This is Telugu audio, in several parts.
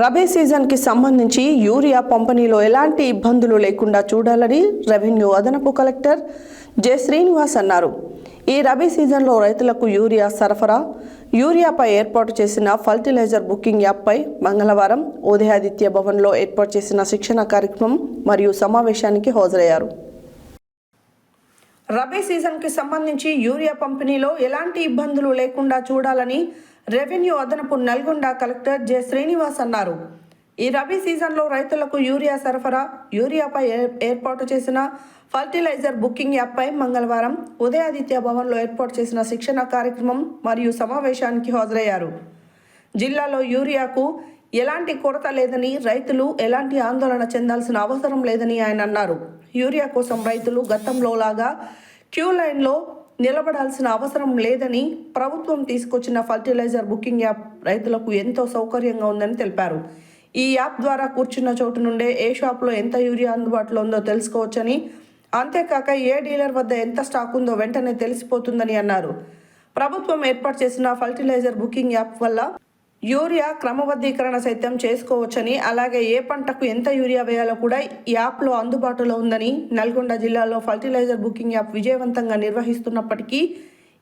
రబీ సీజన్కి సంబంధించి యూరియా పంపిణీలో ఎలాంటి ఇబ్బందులు లేకుండా చూడాలని రెవెన్యూ అదనపు కలెక్టర్ జె. శ్రీనివాస్ అన్నారు. ఈ రబీ సీజన్లో రైతులకు యూరియా సరఫరా యూరియాపై ఏర్పాటు చేసిన ఫర్టిలైజర్ బుకింగ్ యాప్పై మంగళవారం ఉదయాదిత్య భవన్లో ఏర్పాటు చేసిన శిక్షణ కార్యక్రమం మరియు సమావేశానికి హాజరయ్యారు. రబీ సీజన్కి సంబంధించి యూరియా పంపిణీలో ఎలాంటి ఇబ్బందులు లేకుండా చూడాలని రెవెన్యూ అదనపు నల్గొండ కలెక్టర్ జె. శ్రీనివాస్ అన్నారు. ఈ రబీ సీజన్లో రైతులకు యూరియా సరఫరా యూరియాపై ఏ- ఏర్పాటు చేసిన ఫర్టిలైజర్ బుకింగ్ యాప్పై మంగళవారం ఉదయాదిత్య భవన్లో ఏర్పాటు చేసిన శిక్షణ కార్యక్రమం మరియు సమావేశానికి హాజరయ్యారు. జిల్లాలో యూరియాకు ఎలాంటి కొరత లేదని రైతులు ఎలాంటి ఆందోళన చెందాల్సిన అవసరం లేదని ఆయన అన్నారు. యూరియా కోసం రైతులు గతంలో లాగా క్యూ లైన్లో నిలబడాల్సిన అవసరం లేదని ప్రభుత్వం తీసుకొచ్చిన ఫర్టిలైజర్ బుకింగ్ యాప్ రైతులకు ఎంతో సౌకర్యంగా ఉందని తెలిపారు. ఈ యాప్ ద్వారా కూర్చున్న చోటు నుండే ఏ షాప్లో ఎంత యూరియా అందుబాటులో ఉందో తెలుసుకోవచ్చని అంతేకాక ఏ డీలర్ వద్ద ఎంత స్టాక్ ఉందో వెంటనే తెలిసిపోతుందని అన్నారు. ప్రభుత్వం ఏర్పాటు చేసిన ఫర్టిలైజర్ బుకింగ్ యాప్ వల్ల యూరియా క్రమబద్ధీకరణ సైతం చేసుకోవచ్చని అలాగే ఏ పంటకు ఎంత యూరియా వేయాలో కూడా యాప్లో అందుబాటులో ఉందని నల్గొండ జిల్లాలో ఫర్టిలైజర్ బుకింగ్ యాప్ విజయవంతంగా నిర్వహిస్తున్నప్పటికీ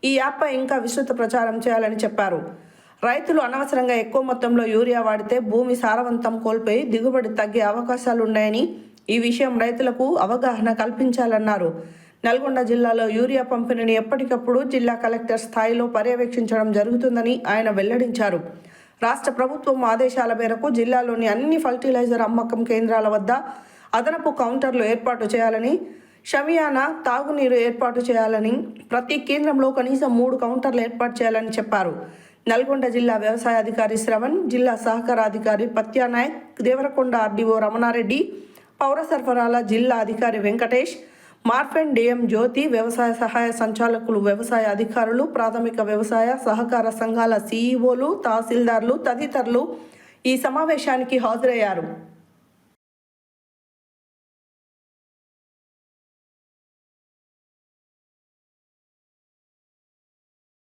ఈ యాప్పై ఇంకా విస్తృత ప్రచారం చేయాలని చెప్పారు. రైతులు అనవసరంగా ఎక్కువ మొత్తంలో యూరియా వాడితే భూమి సారవంతం కోల్పోయి దిగుబడి తగ్గే అవకాశాలున్నాయని ఈ విషయం రైతులకు అవగాహన కల్పించాలన్నారు. నల్గొండ జిల్లాలో యూరియా పంపిణీని ఎప్పటికప్పుడు జిల్లా కలెక్టర్ స్థాయిలో పర్యవేక్షించడం జరుగుతుందని ఆయన వెల్లడించారు. రాష్ట్ర ప్రభుత్వం ఆదేశాల మేరకు జిల్లాలోని అన్ని ఫర్టిలైజర్ అమ్మకం కేంద్రాల వద్ద అదనపు కౌంటర్లు ఏర్పాటు చేయాలని షమియానా తాగునీరు ఏర్పాటు చేయాలని ప్రతి కేంద్రంలో కనీసం మూడు కౌంటర్లు ఏర్పాటు చేయాలని చెప్పారు. నల్గొండ జిల్లా వ్యవసాయ అధికారి శ్రవణ్ జిల్లా సహకార అధికారి పత్యానాయక్ దేవరకొండ ఆర్డీఓ రమణారెడ్డి పౌర సరఫరాల జిల్లా అధికారి వెంకటేష్ మార్ఫెన్ డిఎం జ్యోతి వ్యవసాయ సహాయ సంచాలకులు వ్యవసాయ అధికారులు ప్రాథమిక వ్యవసాయ సహకార సంఘాల సీఈఓలు తహసీల్దార్లు తదితరులు ఈ సమావేశానికి హాజరయ్యారు.